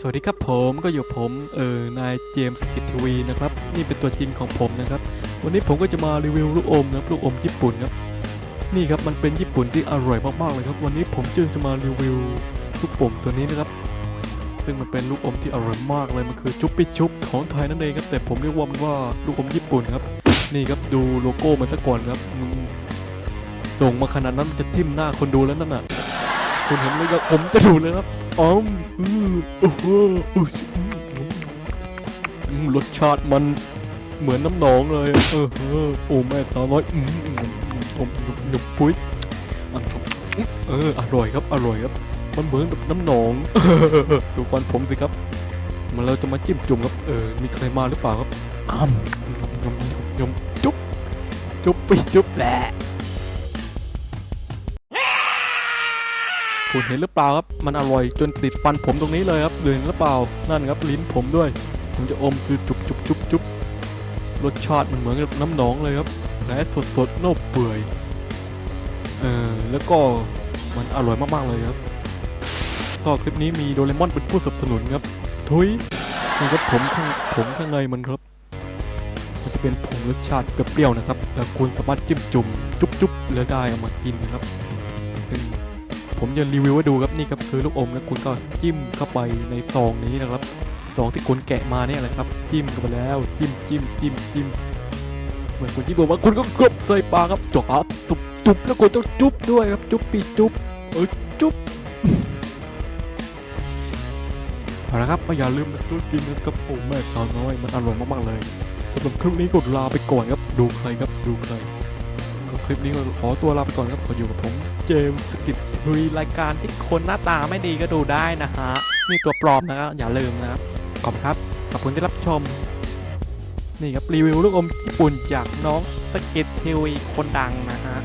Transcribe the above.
สวัสดีครับผมก็อยู่ผมเออนายเจมส์กิททีวีนะครับ นี่เป็นตัวจริงของผมนะครับ วันนี้ผมก็จะมารีวิวลูกอมนะลูกอมญี่ปุ่นครับนี่ครับมันเป็นญี่ปุ่นที่อร่อยมากๆเลยครับ วันนี้ผมจึงจะมารีวิวลูกอมตัวนี้นะครับ ซึ่งมันเป็นลูกอมที่อร่อยมากเลยมันคือจุ๊บปิชุบของไทยนั่นเองครับแต่ผมเรียกว่ามันว่าลูกอมญี่ปุ่นครับ นี่ครับดูโลโก้มันซะก่อนครับมึงส่งมาขนาดนั้นจะทิ่มหน้าคนดูแล้วนั่นน่ะ คุณเห็นไหมครับผมจะดูเลยครับ อ๋อมอือโอ้โหรสชาติมันเหมือนน้ำหนองเลยเออโอ้แม่สาวน้อยอืมอืมอืมอืมหนุบปุ้ยอันเอออร่อยครับอร่อยครับ มันเหมือนแบบน้ำหนองดูควันผมสิครับมันเราจะมาจิ้มจุ่มครับเออมีใครมาหรือเปล่าครับอ้ำยำยำยำจุ๊บจุ๊บไปจุ๊บแหละ คุณเห็นหรือเปล่าครับ มันอร่อยจนติดฟันผมตรงนี้เลยครับเห็นหรือเปล่า นั่นครับลิ้นผมด้วย ผมจะอมคือจุบจุบจุบจุบรสชาติมันเหมือนกับน้ำหนองเลยครับและสดสดๆนอกเปื่อยเออแล้วก็มันอร่อยมากๆเลยครับก็คลิปนี้มีโดเรมอนเป็นผู้สนับสนุนครับ ทุยนี่ครับผมข้างผมข้างในมันครับ มันจะเป็นผงรสชาติเปรี้ยวๆนะครับ แล้วคุณสามารถจิ้มจุ่มจุ๊บๆแล้วได้เอามากินนะครับซึ่ง ผมจะรีวิวให้ดูครับนี่ครับคือลูกอมนะคุณก็จิ้มเข้าไปในซองนี้นะครับซองที่คุณแกะมาเนี่ยแหละครับจิ้มเข้าไปแล้วจิ้มจิ้มจิ้มจิ้มเหมือนคุณจิ้มบอกว่าคุณก็กรบใส่ปากครับจบครับจุบจุบแล้วคุณต้องจุบด้วยครับจุบปีจุบเออจุบเอาละครับอย่าลืมมาซื้อกินนะครับโอ้แม่สาวน้อยมันอร่อยมากๆเลยสำหรับคลิปนี้ก็ลาไปก่อนครับดูใครครับดูใคร คลิปนี้ก็ขอตัวลาไปก่อนครับขออยู่กับผมเจมส์สกิททีวีรายการที่คนหน้าตาไม่ดีก็ดูได้นะฮะนี่ตัวปลอมนะครับอย่าลืมนะครับขอบคุณครับขอบคุณที่รับชม นี่ครับรีวิวลูกอมญี่ปุ่นจากน้องสกิททีวีคนดังนะฮะ